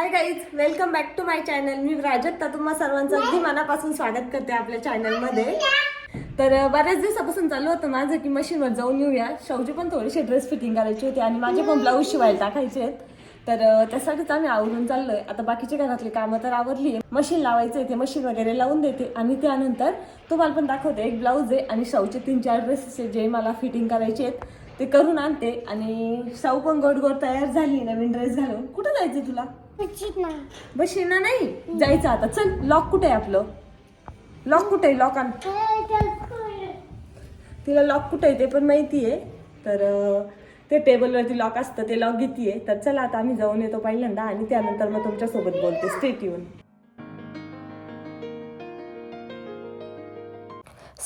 Hi guys welcome back to my channel मी प्राजक्ता तुम्हा सर्वांचं अगदी मनापासून स्वागत करते आपल्या चॅनलमध्ये तर बऱ्याच दिवसापासून चालू होतं माझं की मशीनवर जाऊन येऊया. शौची पण थोडीशी ड्रेस फिटिंग करायची होती आणि माझे पण ब्लाऊज शिवायला टाकायचे आहेत. तर त्यासाठीच आम्ही आवरून चाललोय. आता बाकीचे घरातली कामं तर आवरली आहे मशीन लावायचं ते मशीन वगैरे लावून देते आणि त्यानंतर तुम्हाला पण दाखवते एक ब्लाऊज आहे आणि शौचे तीन चार ड्रेसेस आहे जे मला फिटिंग करायचे आहेत. ते करून आणते आणि शाऊ पण गोड गोड तयार झाली नवीन ड्रेस घालून. कुठं जायचं तुला? बशी ना नाही? जायचं आता. चल लॉक कुठे आहे आपलं? लॉक कुठे आहे? लॉक आण. तिला लॉक कुठे आहे ते पण माहिती आहे तर ते टेबलवरती लॉक असतं ते लॉक घेते तर चला आता आम्ही जाऊन येतो पहिल्यांदा आणि त्यानंतर मग तुमच्यासोबत बोलते. स्टेट येऊन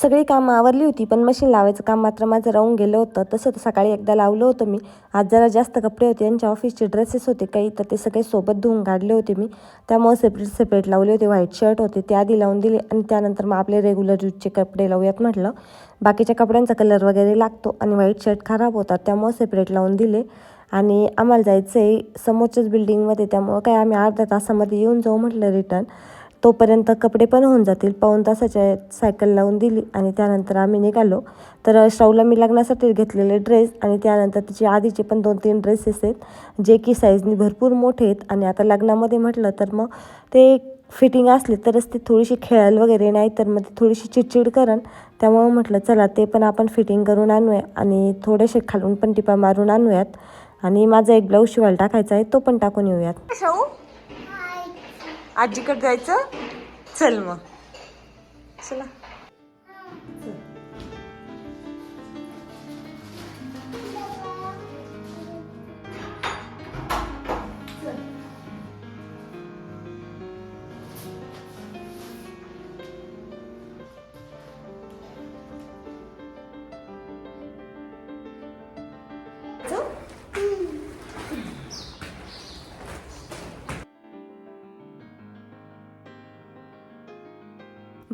सगळी कामं आवरली होती पण मशीन लावायचं काम मात्र माझं राहून गेलं होतं. तसं तर सकाळी एकदा लावलं होतं मी. आज जरा जास्त कपडे होते यांच्या ऑफिसचे ड्रेसेस होते काही तर ते सगळे सोबत धुवून काढले होते मी. त्यामुळे सेपरेट सेपरेट लावले होते व्हाईट शर्ट होते ते आधी लावून दिले आणि त्यानंतर मग आपले रेग्युलर यूजचे कपडे लावूयात म्हटलं. बाकीच्या कपड्यांचा कलर वगैरे लागतो आणि व्हाईट शर्ट खराब होतात त्यामुळे सेपरेट लावून दिले. आणि आम्हाला जायचं आहे समोरच्याच बिल्डिंगमध्ये त्यामुळं काय आम्ही अर्ध्या तासामध्ये येऊन जाऊ म्हटलं रिटर्न तोपर्यंत कपडे पण होऊन जातील. पाऊण तासाच्या सायकल लावून दिली आणि त्यानंतर आम्ही निघालो. तर श्रावला मी लग्नासाठी घेतलेले ड्रेस आणि त्यानंतर तिचे आधीचे पण दोन तीन ड्रेसेस आहेत जे की साईजनी भरपूर मोठे आहेत. आणि आता लग्नामध्ये म्हटलं तर मग ते फिटिंग असली तरच ते थोडीशी खेळायला वगैरे नाही तर मग ती थोडीशी चिडचिड करण. त्यामुळं म्हटलं चला ते पण आपण फिटिंग करून आणूया आणि थोडेसे खालून पण टिपा मारून आणूयात. आणि माझा एक ब्लाऊज शिवायला टाकायचा आहे तो पण टाकून येऊयात. शाऊ आजीकडे जायचं? चल मग. चला.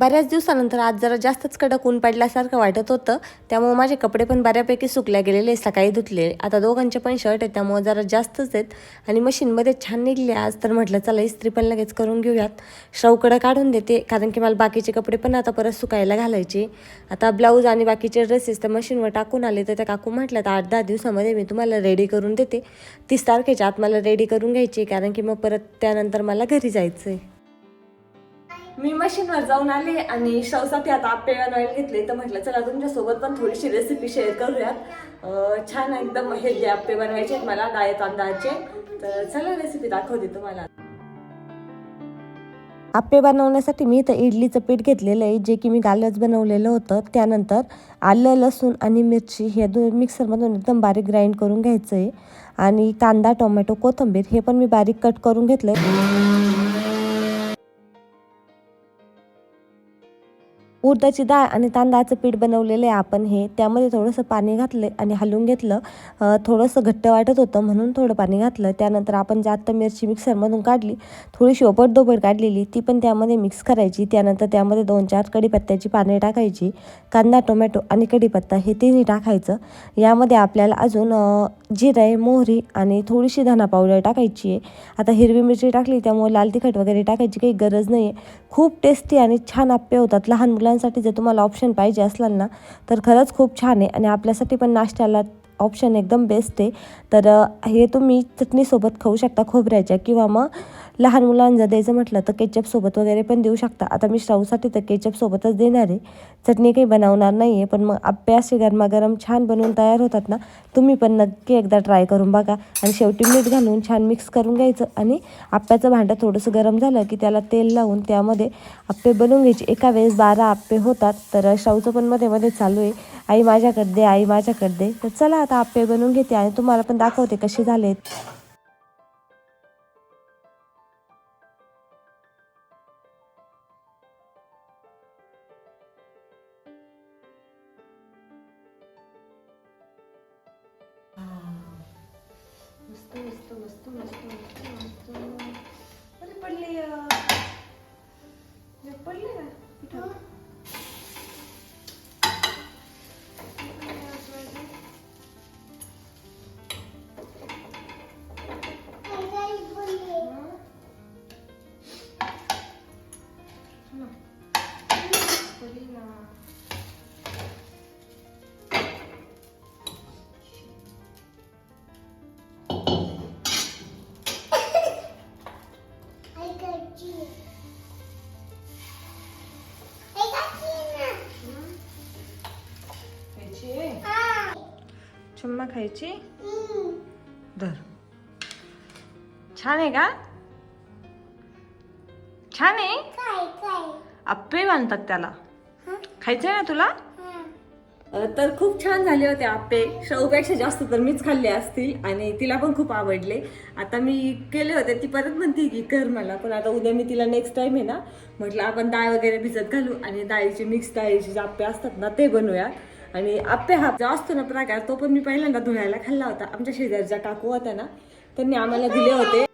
बऱ्याच दिवसानंतर आज जरा जास्तच कडक ऊन पडल्यासारखं वाटत होतं. त्यामुळे माझे कपडे पण बऱ्यापैकी सुकल्या गेलेले सकाळी धुतले. आता दोघांचे पण शर्ट आहेत त्यामुळे जरा जास्तच आहेत. आणि मशीनमध्ये छान निघले आज तर म्हटलं चला इस्त्री पण लगेच करून घेऊयात. श्रवकडं काढून देते कारण की मला बाकीचे कपडे पण आता परत सुकायला घालायचे. आता ब्लाऊज आणि बाकीचे ड्रेसेस तर मशीनवर टाकून आले तर त्या काकू म्हटलं तर आठ दहा दिवसामध्ये मी तुम्हाला रेडी करून देते. तीस तारखेच्या आत मला रेडी करून घ्यायची कारण की मग परत त्यानंतर मला घरी जायचं आहे मी मशीनवर जाऊन आले आणि शवसाठी आता आप्पे ऑइल घेतले तर म्हटलं चला तुमच्यासोबत पण थोडीशी रेसिपी शेअर करूयात. छान एकदम हेल्दी आप्पे बनवायचे आहेत मला डाळे तांदळाचे तर चला रेसिपी दाखवते तुम्हाला. आप्पे बनवण्यासाठी मी इथं इडलीचं पीठ घेतलेलं आहे जे की मी कालच बनवलेलं होतं. त्यानंतर आलं लसूण आणि मिरची हे दोन मिक्सरमधून एकदम बारीक ग्राइंड करून घ्यायचं आहे आणि कांदा टोमॅटो कोथिंबीर हे पण मी बारीक कट करून घेतलं आहे उडदाची डाळ आणि तांदळाचं पीठ बनवलेलं आहे आपण हे. त्यामध्ये थोडंसं पाणी घातलं आणि हलवून घेतलं. थोडंसं घट्ट वाटत होतं म्हणून थोडं पाणी घातलं. त्यानंतर आपण जात मिरची मिक्सरमधून काढली थोडीशी ओबडदोबड काढलेली ती पण त्यामध्ये मिक्स करायची. त्यानंतर त्यामध्ये दोन चार कढीपत्त्याची पाने टाकायची कांदा टोमॅटो आणि कढीपत्ता हे तिन्ही टाकायचं. यामध्ये आपल्याला अजून जिरे मोहरी आणि थोडीशी धना पावडर टाकायची आहे. आता हिरवी मिरची टाकली त्यामुळे लाल तिखट वगैरे टाकायची काही गरज नाही आहे खूप टेस्टी आणि छान आप्पे होतात. लहान मुलांसाठी जर तुम्हाला ऑप्शन पाहिजे असलाल ना तर खरंच खूप छान आहे आणि आपल्यासाठी पण नाश्त्याला ऑप्शन एकदम बेस्ट आहे. तर हे तुम्ही चटणीसोबत खाऊ शकता खोबऱ्याच्या किंवा मग लहान मुलांना जर द्यायचं म्हटलं तर केचपसोबत वगैरे पण देऊ शकता. आता मी श्राऊसाठी तर केचपसोबतच देणार आहे. चटणी काही बनवणार नाही आहे पण मग आप्पे असे गरमागरम छान बनवून तयार होतात ना तुम्ही पण नक्की एकदा ट्राय करून बघा. आणि शेवटी मीठ घालून छान मिक्स करून घ्यायचं. आणि आप्प्याचं भांडं थोडंसं गरम झालं की त्याला तेल लावून त्यामध्ये आप्पे बनवून घ्यायचे. एका वेळेस बारा आप्पे होतात तर शाऊचं पण मध्ये मध्ये चालू आहे. आई माझ्याकडे दे आई माझ्याकडे दे. तर चला आता आप्पे बनवून घेते आणि तुम्हाला पण दाखवते कसे झालेत. मस्त मस्त मस्त मस्त मस्त मस्त अरे पडले पडले का चुम्मा खायची? धर. छान आहे का? छान आहे? आप्पे बांधतात त्याला. खायचंय ना तुला? तर खूप छान झाले होते आप्पे शौपेक्षा जास्त तर मीच खाल्ले असतील आणि तिला पण खूप आवडले. आता मी केले होते ती परत म्हणते की कर मला पण आता उद्या मी तिला नेक्स्ट टाइम आहे ना म्हटलं आपण डाळ वगैरे भिजत घालू आणि डाळीचे मिक्स डाळीचे जे आप्पे असतात ना ते बनवूया आणि आप्पे हा जो असतो ना प्रकार तो पण मी पहिल्यांदा धुळ्याला खाल्ला होता. आमच्या शेजारच्या काकू होत्या ना त्यांनी आम्हाला दिले होते.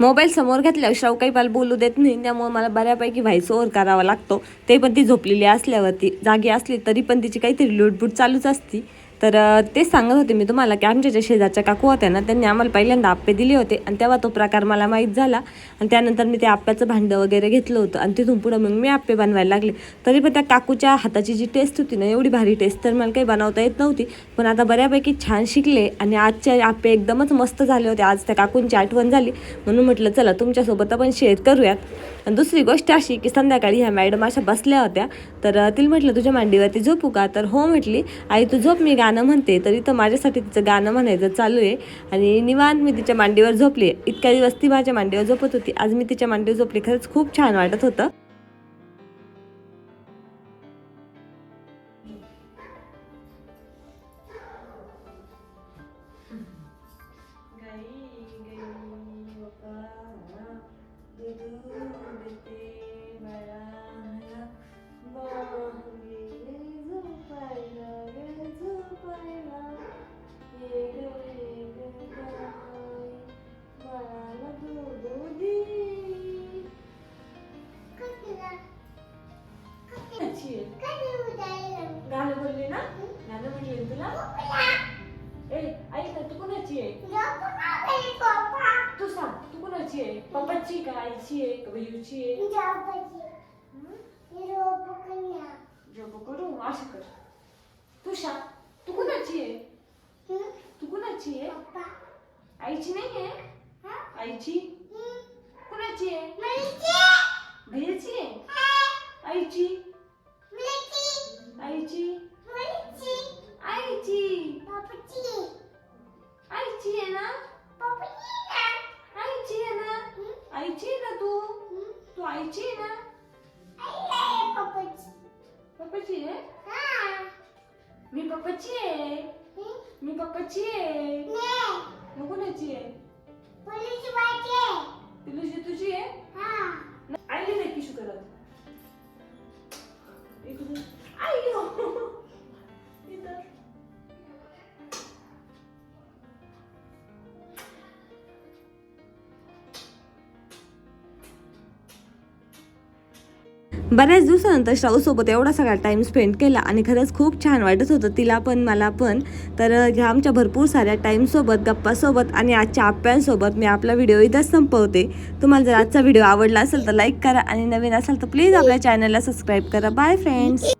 मोबाईल समोर घेतल्यावर शाव काही मला बोलू देत नाही त्यामुळे मला बऱ्यापैकी व्हायचं ओर करावा लागतो. ते पण ती झोपलेली असल्यावरती जागी असली तरी पण तिची काहीतरी लुटबुट चालूच असती. तर ते तेच सांगत होते मी तुम्हाला की आमच्या ज्या शेजारच्या काकू होत्या ना त्यांनी आम्हाला पहिल्यांदा आप्पे दिले होते आणि तेव्हा तो प्रकार मला माहीत झाला. आणि त्यानंतर मी ते आप्याचं भांडं वगैरे घेतलं होतं आणि तिथून पुढं मग मी आप्पे बनवायला लागले. तरी पण त्या काकूच्या हाताची जी टेस्ट होती ना एवढी भारी टेस्ट तर मला काही बनवता येत नव्हती. पण आता बऱ्यापैकी छान शिकले आणि आजचे आप्पे एकदमच मस्त झाले होते. आज त्या काकूंची आठवण झाली. म्हणून म्हटलं चला तुमच्यासोबत आपण शेअर करूयात. आणि दुसरी गोष्ट अशी की संध्याकाळी ह्या मॅडम अशा बसल्या होत्या. तर तिला म्हटलं तुझ्या मांडीवरती झोपू का? तर हो म्हटली आई तू झोप मी गाणं म्हणते तरी तर माझ्यासाठी तिचं गाणं म्हणायचं चालू आहे. आणि निवांत मी तिच्या मांडीवर झोपली. इतक्या दिवस ती माझ्या मांडीवर झोपत होती. आज मी तिच्या मांडीवर झोपली. खरंच खूप छान वाटत होतं. तू कोणाची आहे. पप्पाची का आईची आहे का बहिणीची आहे? जॉब करू? असं कर. तू सांग तू कोणाची आहे? तू कोणाची आहे? आईची नाही आहे? आईची? कोणाची आहे? पप्पाची आहे. मी पप्पाची आहे. मग कोणाची आहे? पिलूची तुझी आहे? आईने नाही किशू करत बऱ्याच दिवसानंतर श्राऊसोबत एवढा सगळा टाईम स्पेंड केला आणि खरंच खूप छान वाटत होतं. तिला पण मला पण. तर ह्या आमच्या भरपूर साऱ्या टाईमसोबत गप्पासोबत आणि आजच्या आप्यांसोबत मी आपला व्हिडिओ इथंच संपवते. तुम्हाला जर आजचा व्हिडिओ आवडला असेल तर लाईक करा आणि नवीन असाल तर प्लीज आपल्या चॅनलला सबस्क्राईब करा. Bye friends